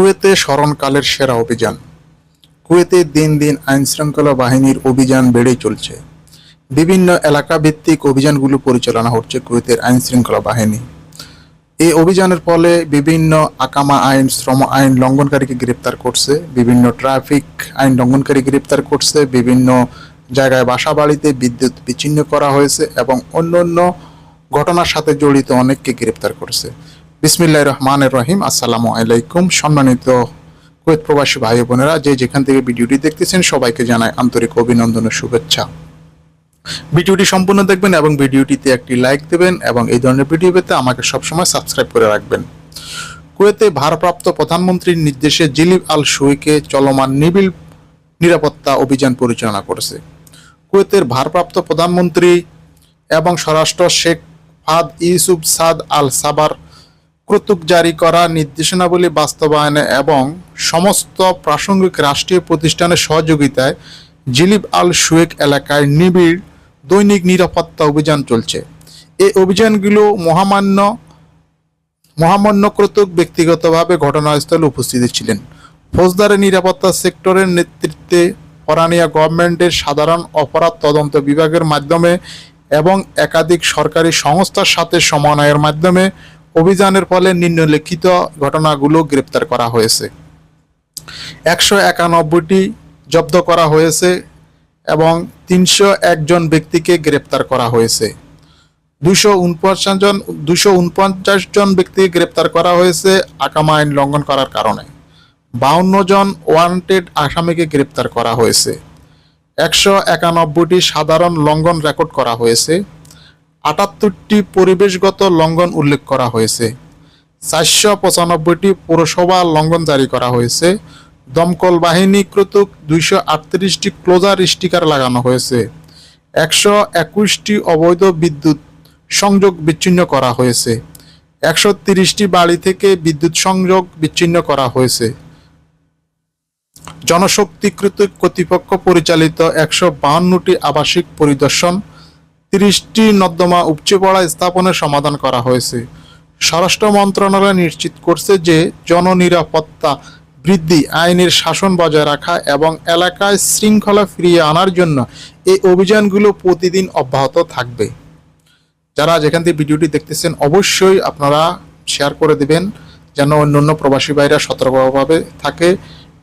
কুয়েতে স্মরণকালের সেরা অভিযান। কুয়েতে দিন দিন আইনশৃঙ্খলা বাহিনীর অভিযান বেড়েই চলছে। বিভিন্ন এলাকা ভিত্তিক অভিযানগুলো পরিচালনা হচ্ছে কুয়েতের আইনশৃঙ্খলা বাহিনী। এই অভিযানের ফলে বিভিন্ন আকামা আইন, শ্রম আইন লঙ্ঘনকারীকে গ্রেপ্তার করছে, বিভিন্ন ট্রাফিক আইন লঙ্ঘনকারী গ্রেপ্তার করছে, বিভিন্ন জায়গায় বাসা বাড়িতে বিদ্যুৎ বিচ্ছিন্ন করা হয়েছে এবং অন্যান্য ঘটনার সাথে জড়িত অনেককে গ্রেপ্তার করছে। বিসমিল্লাহ রহমানের রহিম। আসসালামু আলাইকুম সম্মানিত কুয়েত প্রবাসী ভাই বোনেরা, যে যেখান থেকে ভিডিওটি দেখতেছেন, সবাইকে জানাই আন্তরিক অভিনন্দন ও শুভেচ্ছা। ভিডিওটি সম্পূর্ণ দেখবেন এবং ভিডিওটিতে একটি লাইক দেবেন এবং এই ধরনের ভিডিও পেতে আমাকে সবসময় সাবস্ক্রাইব করে রাখবেন। কুয়েতে ভারপ্রাপ্ত প্রধানমন্ত্রীর নির্দেশে জিলিব আল সুইকে চলমান নিবিড় নিরাপত্তা অভিযান পরিচালনা করেছে। কুয়েতের ভারপ্রাপ্ত প্রধানমন্ত্রী এবং স্বরাষ্ট্র শেখ ফাদ ইউসুফ সাদ আল সাবার কর্তৃক জারি করা নির্দেশনাবলী বাস্তবায়নে এবং সমস্ত প্রাসঙ্গিক রাষ্ট্রীয় প্রতিষ্ঠানের সহযোগিতায় জিলিব আল সুয়েক এলাকায় নিবিড় দৈনিক নিরাপত্তা অভিযান চলছে। এই অভিযানগুলো মহামান্য মহামান্য কর্তৃক ব্যক্তিগতভাবে ঘটনাস্থলে উপস্থিত ছিলেন। ফৌজদারি নিরাপত্তা সেক্টরের নেতৃত্বে পরানিয়া গভর্নমেন্টের সাধারণ অপরাধ তদন্ত বিভাগের মাধ্যমে এবং একাধিক সরকারি সংস্থার সাথে সমন্বয়ের মাধ্যমে অভিযানের ফলে নিম্নলিখিত ঘটনাগুলো গ্রেপ্তার করা হয়েছে। একশো একানব্বইটি জব্দ করা হয়েছে এবং তিনশো একজন ব্যক্তিকে গ্রেপ্তার করা হয়েছে। দুশো উনপঞ্চাশ জন, দুশো উনপঞ্চাশ জন ব্যক্তিকে গ্রেপ্তার করা হয়েছে আকামা আইন লঙ্ঘন করার কারণে। বাউন্ন জন ওয়ান্টেড আসামিকে গ্রেপ্তার করা হয়েছে। একশো একানব্বইটি সাধারণ লঙ্ঘন রেকর্ড করা হয়েছে। আটাত্তরটি পরিবেশগত লঙ্ঘন উল্লেখ করা হয়েছে। চারশো পঁচানব্বইটি পৌরসভা লঙ্ঘন জারি করা হয়েছে। দমকল বাহিনী কর্তৃক দুইশো আটত্রিশটি ক্লোজার স্টিকার লাগানো হয়েছে। একশো একুশটি অবৈধ বিদ্যুৎ সংযোগ বিচ্ছিন্ন করা হয়েছে। একশো তিরিশটি বাড়ি থেকে বিদ্যুৎ সংযোগ বিচ্ছিন্ন করা হয়েছে। জনশক্তিকৃত কর্তৃপক্ষ পরিচালিত একশো বাহান্নটি আবাসিক পরিদর্শন তিরিশটি নর্দমা উপচে পড়া স্থাপনের সমাধান করা হয়েছে। স্বরাষ্ট্র মন্ত্রণালয় নিশ্চিত করছে যে জননিরাপত্তা বৃদ্ধি আইনের শাসন বজায় রাখা এবং এলাকায় শৃঙ্খলা ফিরিয়ে আনার জন্য এই অভিযানগুলো প্রতিদিন অব্যাহত থাকবে। যারা যেখান থেকে ভিডিওটি দেখতেছেন, অবশ্যই আপনারা শেয়ার করে দিবেন, যেন অন্য অন্য প্রবাসী ভাইরা সতর্কভাবে থাকে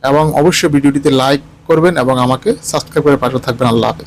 এবং অবশ্যই ভিডিওটিতে লাইক করবেন এবং আমাকে সাবস্ক্রাইব করে পাশে থাকবেন। আল্লাহ হাফেজ।